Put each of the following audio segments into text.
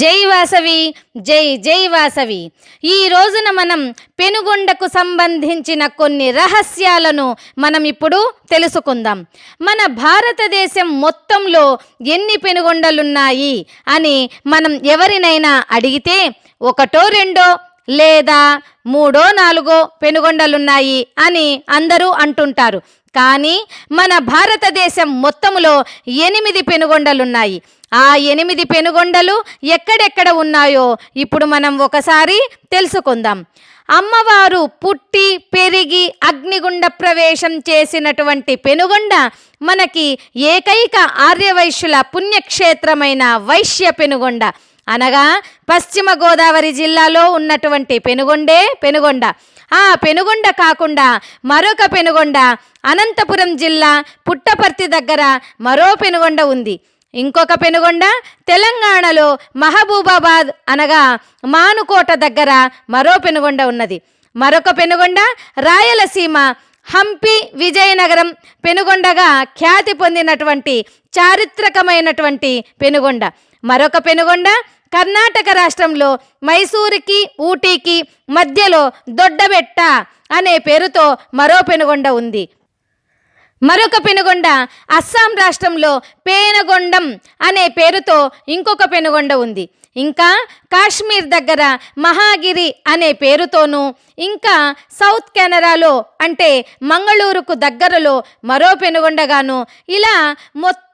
జై వాసవి జై జై వాసవి. ఈ రోజున మనం పెనుగొండకు సంబంధించిన కొన్ని రహస్యాలను మనం ఇప్పుడు తెలుసుకుందాం. మన భారతదేశం మొత్తంలో ఎన్ని పెనుగొండలున్నాయి అని మనం ఎవరినైనా అడిగితే ఒకటో రెండో లేదా మూడో నాలుగో పెనుగొండలున్నాయి అని అందరూ అంటుంటారు. కానీ మన భారతదేశం మొత్తములో ఎనిమిది పెనుగొండలున్నాయి. ఆ ఎనిమిది పెనుగొండలు ఎక్కడెక్కడ ఉన్నాయో ఇప్పుడు మనం ఒకసారి తెలుసుకుందాం. అమ్మవారు పుట్టి పెరిగి అగ్నిగుండ ప్రవేశం చేసినటువంటి పెనుగొండ మనకి ఏకైక ఆర్యవైశ్యుల పుణ్యక్షేత్రమైన వైశ్య పెనుగొండ. అనగా పశ్చిమ గోదావరి జిల్లాలో ఉన్నటువంటి పెనుగొండే పెనుగొండ. ఆ పెనుగొండ కాకుండా మరొక పెనుగొండ అనంతపురం జిల్లా పుట్టపర్తి దగ్గర మరో పెనుగొండ ఉంది. ఇంకొక పెనుగొండ తెలంగాణలో మహబూబాబాద్ అనగా మానుకోట దగ్గర మరో పెనుగొండ ఉన్నది. మరొక పెనుగొండ రాయలసీమ హంపి విజయనగరం పెనుగొండగా ఖ్యాతి పొందినటువంటి చారిత్రకమైనటువంటి పెనుగొండ. మరొక పెనుగొండ కర్ణాటక రాష్ట్రంలో మైసూరుకి ఊటీకి మధ్యలో దొడ్డబెట్ట అనే పేరుతో మరో పెనుగొండ ఉంది. మరొక పెనుగొండ అస్సాం రాష్ట్రంలో పేనగొండం అనే పేరుతో ఇంకొక పెనుగొండ ఉంది. ఇంకా కాశ్మీర్ దగ్గర మహాగిరి అనే పేరుతోనూ ఇంకా సౌత్ కెనరాలో అంటే మంగళూరుకు దగ్గరలో మరో పెనుగొండగాను ఇలా మొత్తం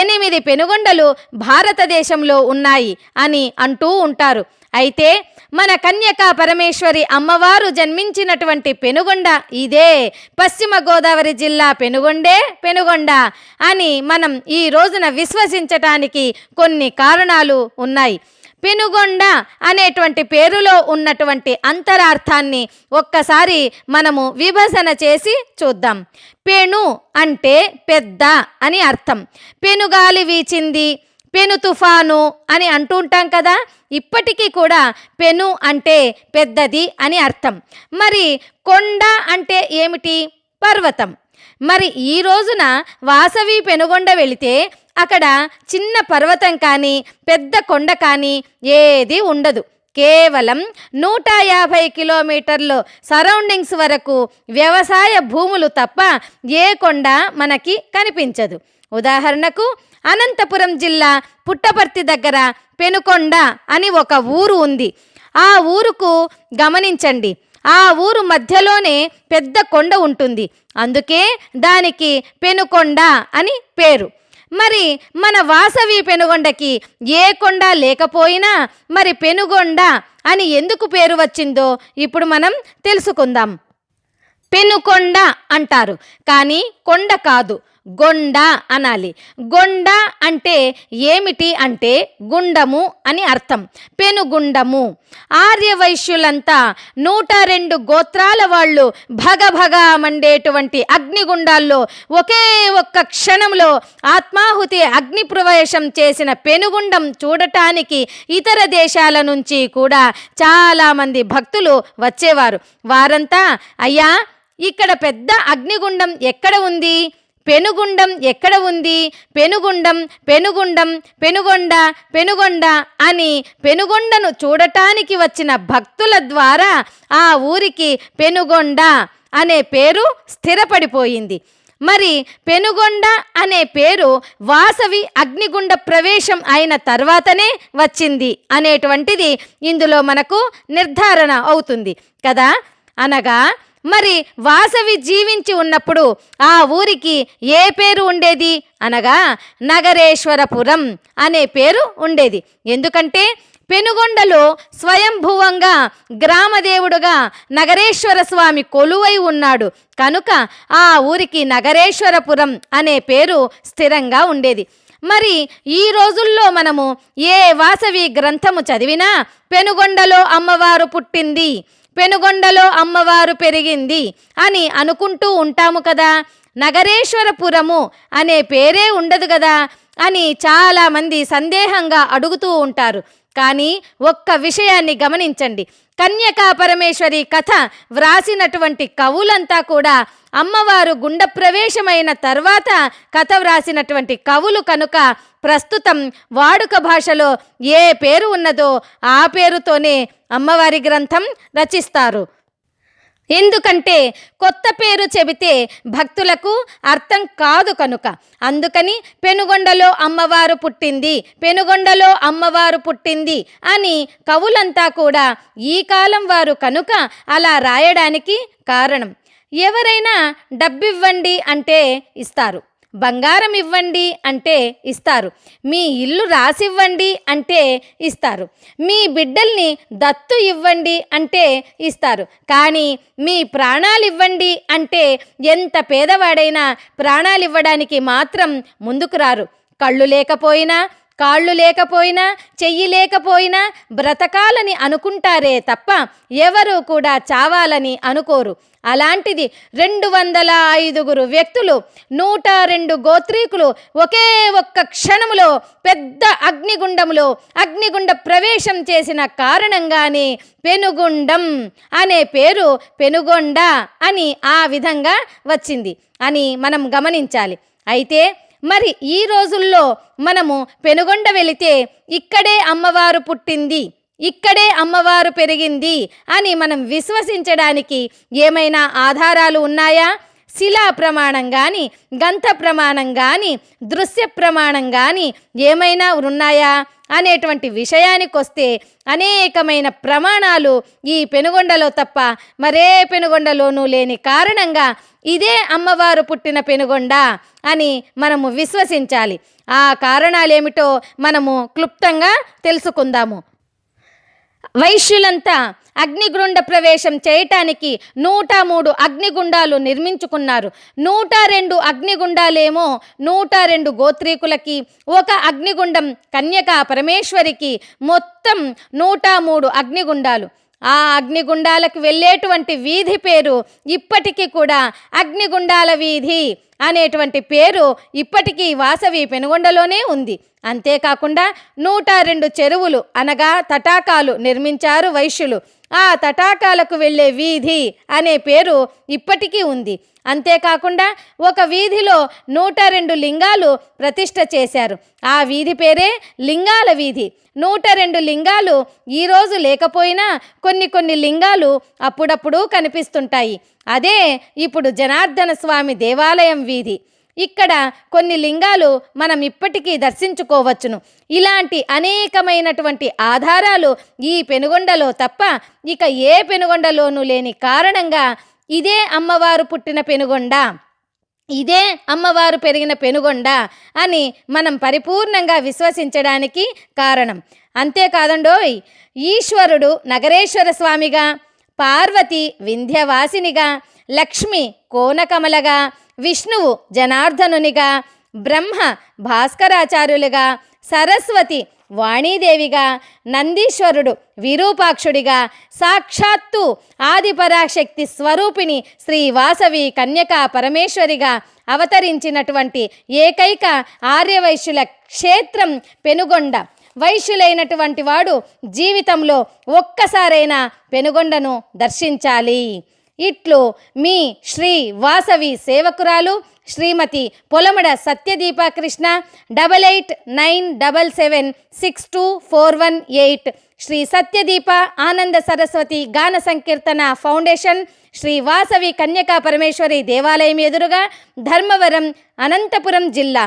ఎనిమిది పెనుగొండలు భారతదేశంలో ఉన్నాయి అని అంటూ ఉంటారు. అయితే మన కన్యకా పరమేశ్వరి అమ్మవారు జన్మించినటువంటి పెనుగొండ ఇదే. పశ్చిమ గోదావరి జిల్లా పెనుగొండే పెనుగొండ అని మనం ఈ రోజున విశ్వసించటానికి కొన్ని కారణాలు ఉన్నాయి. పెనుగొండ అనేటువంటి పేరులో ఉన్నటువంటి అంతరార్థాన్ని ఒక్కసారి మనము విభజన చేసి చూద్దాం. పెను అంటే పెద్ద అని అర్థం. పెనుగాలి వీచింది పెను తుఫాను అని అంటుంటాం కదా ఇప్పటికీ కూడా పెను అంటే పెద్దది అని అర్థం. మరి కొండ అంటే ఏమిటి? పర్వతం. మరి ఈ రోజున వాసవి పెనుగొండ వెళితే అక్కడ చిన్న పర్వతం కానీ పెద్ద కొండ కానీ ఏది ఉండదు. కేవలం నూట యాభై కిలోమీటర్లు సరౌండింగ్స్ వరకు వ్యవసాయ భూములు తప్ప ఏ కొండ మనకి కనిపించదు. ఉదాహరణకు అనంతపురం జిల్లా పుట్టపర్తి దగ్గర పెనుకొండ అని ఒక ఊరు ఉంది. ఆ ఊరుకు గమనించండి. ఆ ఊరు మధ్యలోనే పెద్ద కొండ ఉంటుంది. అందుకే దానికి పెనుకొండ అని పేరు. మరి మన వాసవి పెనుగొండకి ఏ కొండ లేకపోయినా మరి పెనుగొండ అని ఎందుకు పేరు వచ్చిందో ఇప్పుడు మనం తెలుసుకుందాం. పెనుకొండ అంటారు. కానీ కొండ కాదు. గొండ అనాలి. గొండ అంటే ఏమిటి అంటే గుండము అని అర్థం. పెనుగుండము. ఆర్యవైశ్యులంతా నూట రెండు గోత్రాల వాళ్ళు భగభగ మండేటువంటి అగ్నిగుండాల్లో ఒకే ఒక్క క్షణంలో ఆత్మాహుతి అగ్ని ప్రవేశం చేసిన పెనుగుండం చూడటానికి ఇతర దేశాల నుంచి కూడా చాలామంది భక్తులు వచ్చేవారు. వారంతా అయ్యా ఇక్కడ పెద్ద అగ్నిగుండం ఎక్కడ ఉంది? పెనుగుండం ఎక్కడ ఉంది? పెనుగుండం పెనుగుండం పెనుగొండ పెనుగొండ అని పెనుగొండను చూడటానికి వచ్చిన భక్తుల ద్వారా ఆ ఊరికి పెనుగొండ అనే పేరు స్థిరపడిపోయింది. మరి పెనుగొండ అనే పేరు వాసవి అగ్నిగుండ ప్రవేశం అయిన తర్వాతనే వచ్చింది అనేటువంటిది ఇందులో మనకు నిర్ధారణ అవుతుంది కదా? అనగా మరి వాసవి జీవించి ఉన్నప్పుడు ఆ ఊరికి ఏ పేరు ఉండేది? అనగా నగరేశ్వరపురం అనే పేరు ఉండేది. ఎందుకంటే పెనుగొండలో స్వయంభువంగా గ్రామదేవుడుగా నగరేశ్వర స్వామి కొలువై ఉన్నాడు. కనుక ఆ ఊరికి నగరేశ్వరపురం అనే పేరు స్థిరంగా ఉండేది. మరి ఈ రోజుల్లో మనము ఏ వాసవి గ్రంథము చదివినా పెనుగొండలో అమ్మవారు పుట్టింది. పెనుగొండలో అమ్మవారు పెరిగింది అని అనుకుంటూ ఉంటాము కదా. నగరేశ్వరపురము అనే పేరే ఉండదు కదా అని చాలామంది సందేహంగా అడుగుతూ ఉంటారు. కానీ ఒక్క విషయాన్ని గమనించండి. కన్యకా పరమేశ్వరి కథ వ్రాసినటువంటి కవులంతా కూడా అమ్మవారు గుండ ప్రవేశమైన తర్వాత కథ వ్రాసినటువంటి కవులు కనుక ప్రస్తుతం వాడుక భాషలో ఏ పేరు ఉన్నదో ఆ పేరుతోనే అమ్మవారి గ్రంథం రచిస్తారు. ఎందుకంటే కొత్త పేరు చెబితే భక్తులకు అర్థం కాదు కనుక. అందుకని పెనుగొండలో అమ్మవారు పుట్టింది పెనుగొండలో అమ్మవారు పుట్టింది అని కవులంతా కూడా ఈ కాలం వారు కనుక అలా రాయడానికి కారణం. ఎవరైనా డబ్బివ్వండి అంటే ఇస్తారు. బంగారం ఇవ్వండి అంటే ఇస్తారు. మీ ఇల్లు రాసివ్వండి అంటే ఇస్తారు. మీ బిడ్డల్ని దత్తు ఇవ్వండి అంటే ఇస్తారు. కానీ మీ ప్రాణాలు ఇవ్వండి అంటే ఎంత పేదవాడైనా ప్రాణాలు ఇవ్వడానికి మాత్రం ముందుకు రారు. కళ్ళు లేకపోయినా కాళ్ళు లేకపోయినా చెయ్యి లేకపోయినా బ్రతకాలని అనుకుంటారే తప్ప ఎవరు కూడా చావాలని అనుకోరు. అలాంటిది రెండు వందల ఐదుగురు వ్యక్తులు నూట రెండు గోత్రీకులు ఒకే ఒక్క క్షణములో పెద్ద అగ్నిగుండములో అగ్నిగుండ ప్రవేశం చేసిన కారణంగానే పెనుగుండం అనే పేరు పెనుగొండ అని ఆ విధంగా వచ్చింది అని మనం గమనించాలి. అయితే మరి ఈ రోజుల్లో మనము పెనుగొండ వెళితే ఇక్కడే అమ్మవారు పుట్టింది ఇక్కడే అమ్మవారు పెరిగింది అని మనం విశ్వసించడానికి ఏమైనా ఆధారాలు ఉన్నాయా? శిలా ప్రమాణం కానీ గంత ప్రమాణం కానీ దృశ్య ప్రమాణం కానీ ఏమైనా ఉన్నాయా? అనేటువంటి విషయానికి వస్తే అనేకమైన ప్రమాణాలు ఈ పెనుగొండలో తప్ప మరే పెనుగొండలోనూ లేని కారణంగా ఇదే అమ్మవారు పుట్టిన పెనుగొండ అని మనము విశ్వసించాలి. ఆ కారణాలేమిటో మనము క్లుప్తంగా తెలుసుకుందాము. వైశ్యులంతా అగ్నిగుండ ప్రవేశం చేయటానికి నూట మూడు అగ్నిగుండాలు నిర్మించుకున్నారు. నూట రెండు అగ్నిగుండాలేమో నూట రెండు గోత్రీకులకి ఒక అగ్నిగుండం కన్యకా పరమేశ్వరికి మొత్తం నూట మూడు అగ్నిగుండాలు. ఆ అగ్నిగుండాలకు వెళ్ళేటువంటి వీధి పేరు ఇప్పటికీ కూడా అగ్నిగుండాల వీధి అనేటువంటి పేరు ఇప్పటికీ వాసవి పెనుగొండలోనే ఉంది. అంతేకాకుండా నూట రెండు చెరువులు అనగా తటాకాలు నిర్మించారు వైశ్యులు. ఆ తటాకాలకు వెళ్ళే వీధి అనే పేరు ఇప్పటికీ ఉంది. అంతేకాకుండా ఒక వీధిలో నూట రెండు లింగాలు ప్రతిష్ట చేశారు. ఆ వీధి పేరే లింగాల వీధి. నూట రెండు లింగాలు ఈరోజు లేకపోయినా కొన్ని కొన్ని లింగాలు అప్పుడప్పుడు కనిపిస్తుంటాయి. అదే ఇప్పుడు జనార్దన స్వామి దేవాలయం వీధి. ఇక్కడ కొన్ని లింగాలు మనం ఇప్పటికీ దర్శించుకోవచ్చును. ఇలాంటి అనేకమైనటువంటి ఆధారాలు ఈ పెనుగొండలో తప్ప ఇక ఏ పెనుగొండలోనూ లేని కారణంగా ఇదే అమ్మవారు పుట్టిన పెనుగొండ ఇదే అమ్మవారు పెరిగిన పెనుగొండ అని మనం పరిపూర్ణంగా విశ్వసించడానికి కారణం. అంతేకాదండోయ్ ఈశ్వరుడు నగరేశ్వర స్వామిగా పార్వతి వింధ్యవాసినిగా లక్ష్మి కోనకమలగా విష్ణువు జనార్దనునిగా బ్రహ్మ భాస్కరాచార్యులుగా సరస్వతి వాణీదేవిగా నందీశ్వరుడు విరూపాక్షుడిగా సాక్షాత్తు ఆదిపరాశక్తి స్వరూపిణి శ్రీ వాసవి కన్యకా పరమేశ్వరిగా అవతరించినటువంటి ఏకైక ఆర్యవైశ్యుల క్షేత్రం పెనుగొండ వైశ్యులైనటువంటి వాడు జీవితంలో ఒక్కసారైనా పెనుగొండను దర్శించాలి. ఇట్లు మీ Shri Vasavi సేవకురాలు Srimathi Polamada Satyadeepa Krishna double eight nine double seven six two four one eight. Sri Satyadeepa Ananda Saraswati గాన సంకీర్తన ఫౌండేషన్ శ్రీ వాసవి కన్యకా పరమేశ్వరి దేవాలయం ఎదురుగా ధర్మవరం అనంతపురం జిల్లా.